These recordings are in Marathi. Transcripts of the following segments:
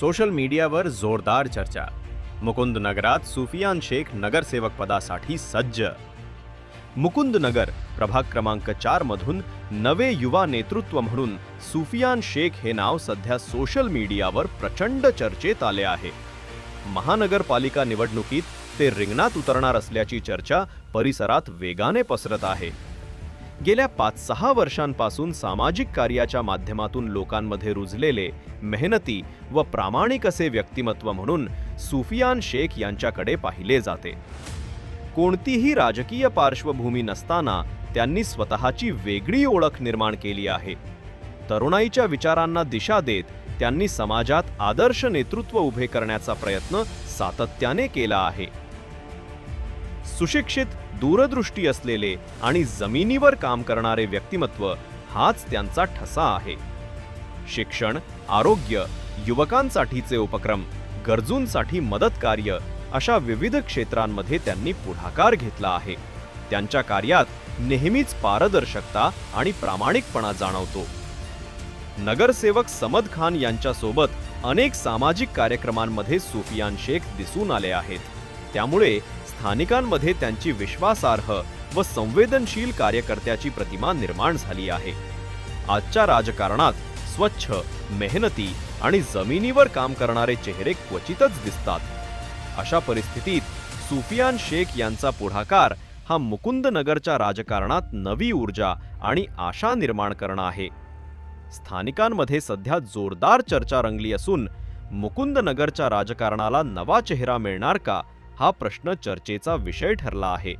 सोशल मीडियावर जोरदार चर्चा. मुकुंद नगरात सुफियान शेख नगरसेवक पदासाठी सज्ज. मुकुंद नगर प्रभाग क्रमांक चार मधून नवे युवा नेतृत्व म्हणून सुफियान शेख हे नाव सध्या सोशल मीडियावर प्रचंड चर्चेत आले आहे. महानगरपालिका निवडणुकीत ते रिंगणात उतरणार असल्याची चर्चा परिसरात वेगाने पसरत आहे. गेल्या पाच सहा वर्षांपासून सामाजिक कार्याच्या माध्यमातून लोकांमध्ये रुजलेले मेहनती व प्रामाणिक असे व्यक्तिमत्व म्हणून सुफियान शेख यांच्याकडे पाहिले जाते. कोणतीही राजकीय पार्श्वभूमी नसताना त्यांनी स्वतःची वेगळी ओळख निर्माण केली आहे. तरुणाईच्या विचारांना दिशा देत त्यांनी समाजात आदर्श नेतृत्व उभे करण्याचा प्रयत्न सातत्याने केला आहे. सुशिक्षित दूरदृष्टी असलेले आणि जमिनीवर काम करणारे व्यक्तिमत्व हाच त्यांचा ठसा आहे. शिक्षण आरोग्य युवकांसाठीचे उपक्रम गरजूंसाठी मदत कार्य अशा विविध क्षेत्रांमध्ये त्यांनी पुढाकार घेतला आहे. त्यांच्या कार्यात नेहमीच पारदर्शकता आणि प्रामाणिकपणा जाणवतो. नगरसेवक समद खान यांच्यासोबत अनेक सामाजिक कार्यक्रमांमध्ये सुफियान शेख दिसून आले आहेत. त्यामुळे स्थानिकांमध्ये त्यांची विश्वासार्ह व संवेदनशील कार्यकर्त्याची प्रतिमा निर्माण झाली आहे. आजच्या राजकारणात स्वच्छ मेहनती आणि जमिनीवर काम करणारे चेहरे क्वचितच दिसतात. अशा परिस्थितीत सुफियान शेख यांचा पुढाकार हा मुकुंद नगरच्या राजकारणात नवी ऊर्जा आणि आशा निर्माण करणं आहे. स्थानिकांमध्ये सध्या जोरदार चर्चा रंगली असून मुकुंद नगरच्या राजकारणाला नवा चेहरा मिळणार का हा प्रश्न चर्चेचा विषय ठरला आहे.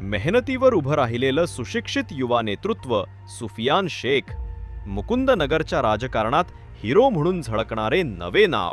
मेहनतीवर उभं राहिलेलं सुशिक्षित युवा नेतृत्व सुफियान शेख मुकुंदनगरच्या राजकारणात हिरो म्हणून झळकणारे नवे नाव.